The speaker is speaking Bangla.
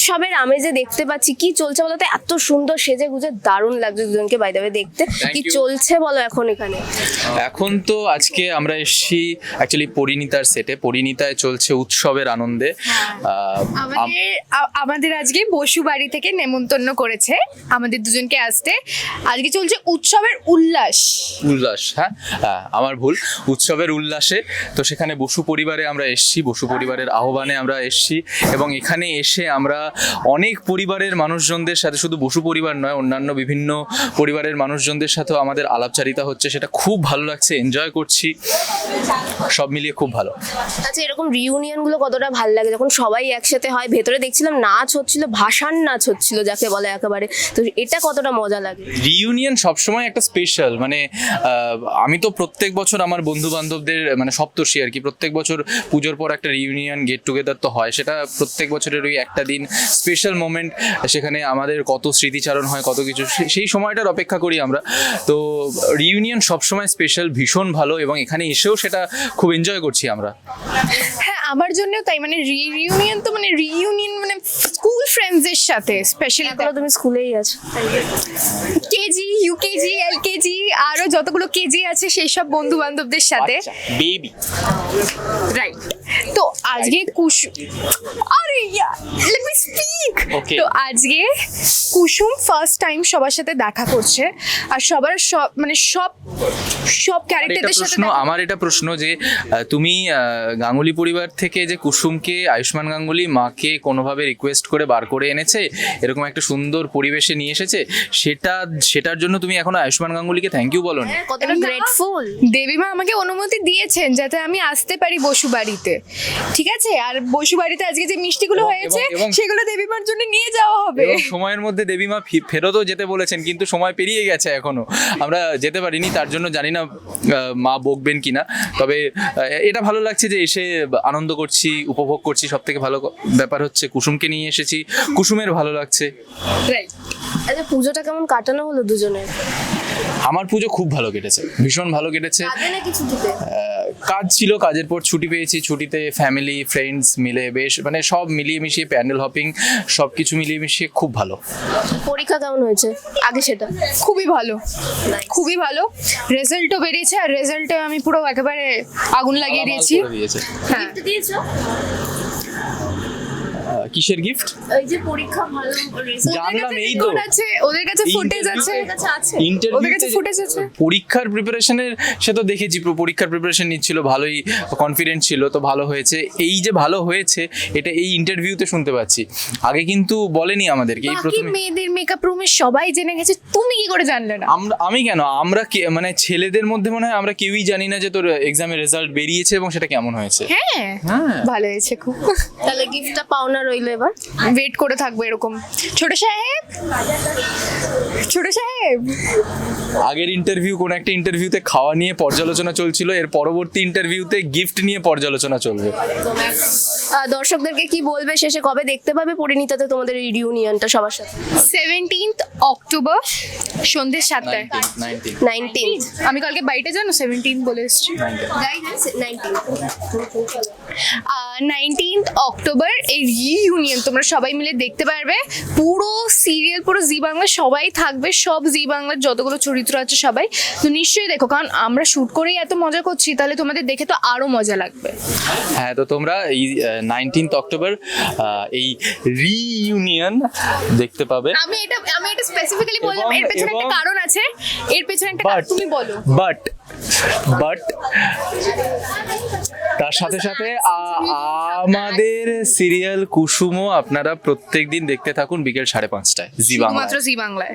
উৎসবের আমেজে দেখতে পাচ্ছি কি চলছে বলতে? এত সুন্দর সেজে গুজে দারুণ লাগছে দুজনকে বাই দেবে দেখতে। কি চলছে বলো এখন এখানে? এখন তো আজকে আমরা এসেছি অ্যাকচুয়ালি পরিণীতার সেটে পরিণীতায় চলছে উৎসবের আনন্দে। আহ, আম- আমাদের আমাদের আজকে বসু বাড়ি থেকে নেমন্তন্ন করেছে। আমাদের দুজনকে আসতে। আজকে চলছে উৎসবের উল্লাস। উল্লাস হ্যাঁ? হ্যাঁ, আমার ভুল। উৎসবের উল্লাসে। তো সেখানে বসু পরিবারে আমরা এসেছি। বসু পরিবারের আহ্বানে আমরা এসেছি। এবং এখানে এসে আমরা অনেক পরিবারের মানুষজনদের সাথে শুধু বসু পরিবার নয় অন্যান্য বিভিন্ন পরিবারের মানুষজনদের সাথেও আমাদের আলাপচারিতা হচ্ছে সেটা খুব ভালো লাগছে এনজয় করছি। সব মিলিয়ে খুব ভালো। আচ্ছা এরকম রিউনিয়নগুলো কতটা ভালো লাগে? যখন সবাই একসাথে হয় ভেতরে দেখছিলাম নাচ হচ্ছিল ভাষার নাচ হচ্ছিল যাকে বলে একেবারে। তো এটা কতটা মজা লাগে? রিইউনিয়ন সবসময় একটা স্পেশাল মানে আমি তো প্রত্যেক বছর আমার বন্ধু বান্ধবদের মানে সপ্তর্ষি আর কি প্রত্যেক বছর পুজোর পর একটা রিউনিয়ন গেট টুগেদার তো হয় সেটা প্রত্যেক বছরের ওই একটা দিন স্পেশাল মোমেন্ট সেখানে আমাদের কত স্মৃতিচারণ হয় কত কিছু সে- সেই সময়টার অপেক্ষা করি আমরা। তো রিইউনিয়ন সবসময় স্পেশাল ভীষণ ভালো এবং এখানে এসেও সেটা খুব এনজয় করছি আমরা। হ্যাঁ আমার জন্যও তাই মানে রিইউনিয়ন তো মানে রিইউনিয়ন মানে স্কুল ফ্রেন্ডসদের সাথে স্পেশালি এখনও তুমি স্কুলেই আছো। কেজি ইউকেজি এলকেজি আরও যতগুলো কেজি আছে সেই সব বন্ধু বান্ধবদের সাথে বেবি রাইট তো আজকে কুসুম আরে লেট মি স্পিক তো আজকে কুসুম ফার্স্ট টাইম সবার সাথে দেখা করছে আর সবার সব মানে সব সব ক্যারেক্টারদের সাথে প্রশ্ন আমার এটা প্রশ্ন যে তুমি গাঙ্গুলি পরিবার থেকে যে কুসুমকে আয়ুষ্মান গাঙ্গুলি মাকে কোনোভাবে রিকোয়েস্ট করে বার করে এনেছে এরকম একটা সুন্দর পরিবেশে নিয়ে এসেছে সেটা সেটার জন্য তুমি এখন আয়ুষ্মান গাঙ্গুলিকে থ্যাংক ইউ বলো কতটা না। গ্রেটফুল দেবীমা আমাকে অনুমতি দিয়েছেন যাতে আমি আসতে পারি বসু বাড়িতে। ঠিক আছে? আর বসু বাড়িতে আজকে যে মিষ্টিগুলো হয়েছে সেগুলো দেবীমার জন্য নিয়ে যাওয়া হবে। সময়ের মধ্যে দেবীমা ফি- ফেরতও যেতে বলেছেন কিন্তু সময় পেরিয়ে গেছে এখনও। আমরা যেতে পারিনি তার জন্য জানি না মা বকবেন কিনা। তবে এটা ভালো লাগছে যে এসে আনন্দ করছি উপভোগ করছি সব থেকে ভালো ব্যাপার হচ্ছে কুসুমকে নিয়ে এসেছি। কুসুমের ভালো লাগছে. আচ্ছা পুজোটা কেমন কাটানো হলো দুজনের? আমার পুজো খুব ভালো কেটেছে ভীষণ ভালো কেটেছে। কাজে ছিল কাজের পর ছুটি পেয়েছি। ছুটিতে ফ্যামিলি ফ্রেন্ডস মিলে বেশ মানে সব মিলিয়ে মিশিয়ে প্যান্ডেল হপিং সব কিছু মিলিয়ে মিশিয়ে খুব ভালো। পরীক্ষা কেমন হয়েছে? আগে সেটা। খুবই ভালো। খুবই ভালো। রেজাল্টও বেরিয়েছে আর রেজাল্টে আমি পুরো একেবারে আগুন লাগিয়ে দিয়েছি। হ্যাঁ। দিয়েছ? কিসের গিফট ওই যে পরীক্ষা ভালো জানলাম এই তো। আছে ওদের কাছে ফুটেজ আছে। ওদের কাছে আছে। ওদের কাছে footage আছে? পরীক্ষার প্রিপারেশনের সে তো দেখেছি পুরো পরীক্ষার প্রিপারেশন নিচ্ছিল ভালোই কনফিডেন্ট ছিল তো ভালো হয়েছে। এই যে ভালো হয়েছে এটা এই ইন্টারভিউতে শুনতে পাচ্ছি। আগে কিন্তু বলেনি আমাদেরকে এই বাকি প্রথমে মেয়েদের মেকআপ রুমে সবাই জেনে গেছে তুমি কি করে জানলে না? আমরা আমি কেন? আমরা কে মানে ছেলেদের মধ্যে মনে হয় আমরা কেউই জানি না যে তোর এক্সামের রেজাল্ট বেরিয়েছে এবং সেটা কেমন হয়েছে। হ্যাঁ হ্যাঁ। ভালো হয়েছে খুব। তাহলে গিফটটা পাওনা রইল এবার। ওয়েট করে থাকব এরকম। ছোট সাহেব! ছোট সাহেব! আগের ইন্টারভিউ কোন একটা ইন্টারভিউতে খাওয়া নিয়ে পর্যালোচনা চলছিল এর পরবর্তী ইন্টারভিউতে গিফট নিয়ে পর্যালোচনা চলবে। দর্শকদেরকে কি বলবে? শেষে কবে দেখতে পাবে? পরিণীতাতে তোমাদের এই রিউনিয়নটা সবার সাথে। সেভেন্টিন্থ অক্টোবর সন্ধ্যে সাতটায়। নাইনটিন নাইনটিন আমি কালকে বাড়িতে জানো সেভেন্টিন বলে এসেছি। নাইনটিন নাইনটিন্থ অক্টোবর এই রিইউনিয়ন তোমরা সবাই মিলে দেখতে পারবে। পুরো সিরিয়াল পুরো জি বাংলা সবাই থাকবে সব জি বাংলার যতগুলো চরিত্র আছে সবাই। তো নিশ্চয়ই দেখো কারণ আমরা শ্যুট করেই এত মজা করছি তাহলে তোমাদের দেখে তো আরও মজা লাগবে। হ্যাঁ তো তোমরা এই নাইনটিন্থ অক্টোবর এই রিইউনিয়ন দেখতে পাবে। আমি এটা আমি এটা স্পেসিফিক্যালি বললাম এর পেছনে একটা কারণ আছে। এর পেছনে একটা কারণ তুমি বলো। বাট বাট তার সাথে সাথে আমাদের সিরিয়াল কুসুমও আপনারা প্রত্যেকদিন দেখতে থাকুন বিকেল সাড়ে পাঁচটায় জি বাংলা জি বাংলায়।